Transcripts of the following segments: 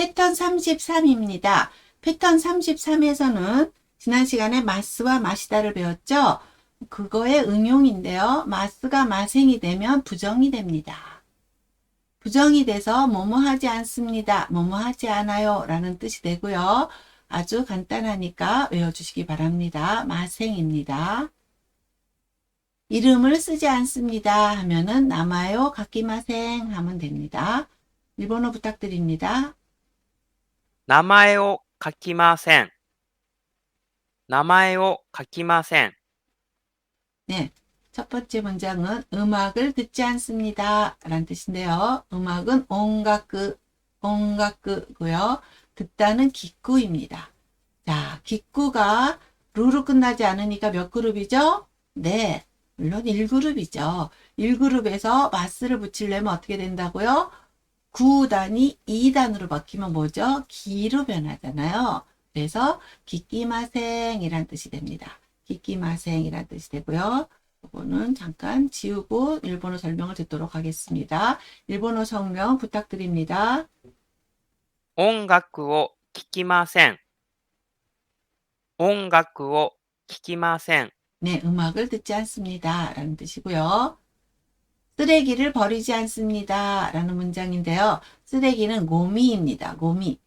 패턴 33입니다. 패턴 33에서는 지난 시간에 마스와 마시다를 배웠죠? 그거의 응용인데요. 마스가 마생이 되면 부정이 됩니다. 부정이 돼서 뭐뭐 하지 않습니다. 뭐뭐 하지 않아요. 라는 뜻이 되고요. 아주 간단하니까 외워주시기 바랍니다. 마생입니다. 이름을 쓰지 않습니다. 하면은 남아요, 가키마생 하면 됩니다. 일본어 부탁드립니다. 名前を書きません。名前を書きません。 네. 첫 번째 문장은 음악을 듣지 않습니다. 라는 뜻인데요. 음악은 온가크, 온가크고요. 듣다는 기꾸입니다. 자, 기꾸가 루로 끝나지 않으니까 몇 그룹이죠? 네. 물론 1그룹이죠. 1그룹에서 마스를 붙이려면 어떻게 된다고요? 9단이 2단으로 바뀌면 뭐죠? 기로 변하잖아요. 그래서 기끼마생이란 뜻이 됩니다. 기끼마생이란 뜻이 되고요. 이거는 잠깐 지우고 일본어 설명을 듣도록 하겠습니다. 일본어 설명 부탁드립니다. 音楽を聴きません。音楽を聴きません。 네, 음악을 듣지 않습니다. 라는 뜻이고요. 쓰레기를 버리지 않습니다. 라는 문장인데요. 쓰레기는 고미입니다. 고미.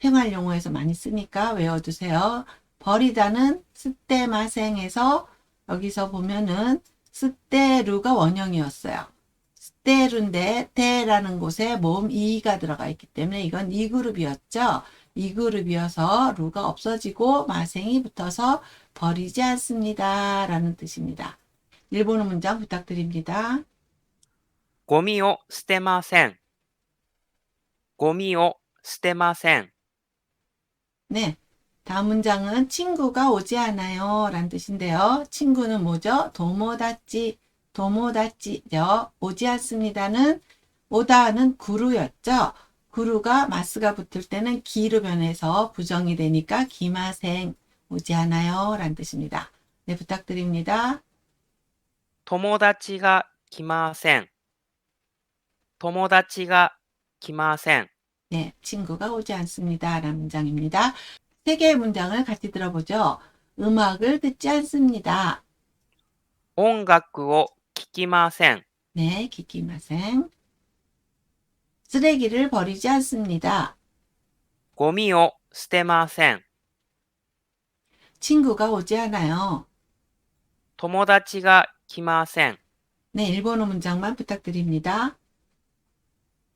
생활 용어에서 많이 쓰니까 외워두세요. 버리다는 스테마생에서 여기서 보면은 스테루가 원형이었어요. 스테루인데 테라는 곳에 모음 이가 들어가 있기 때문에 이건 이 그룹이었죠. 이 그룹이어서 루가 없어지고 마생이 붙어서 버리지 않습니다. 라는 뜻입니다. 일본어 문장 부탁드립니다. ゴミを捨てません。ゴミを捨てません。 네. 다음 문장은 친구가 오지 않아요. 라는 뜻인데요. 친구는 뭐죠? 도모다치, 도모다치죠. 오지 않습니다는 오다는 구루였죠. 구루가 마스가 붙을 때는 기로 변해서 부정이 되니까 기마생 오지 않아요. 라는 뜻입니다. 네, 부탁드립니다. 友達が来ません。 友達が来ません。 네, 친구가 오지 않습니다. 라는 문장입니다. 세 개의 문장을 같이 들어보죠. 음악을 듣지 않습니다. 音楽を聴きません。 네, 기키마생. 쓰레기를 버리지 않습니다. ゴミを捨てません。 친구가 오지 않아요. 友達が来ません。 네, 일본어 문장만 부탁드립니다.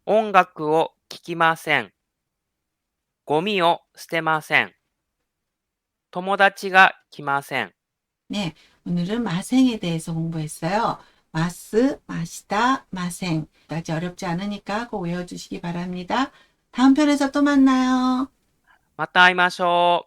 音楽を聴きません。ゴミを捨てません。友達が来ません。 네, 오늘은 마생에 대해서 공부했어요. 마스, 마시다, 마생. 아주 어렵지 않으니까 꼭 외워주시기 바랍니다. 다음 편에서 또 만나요. また会いましょう。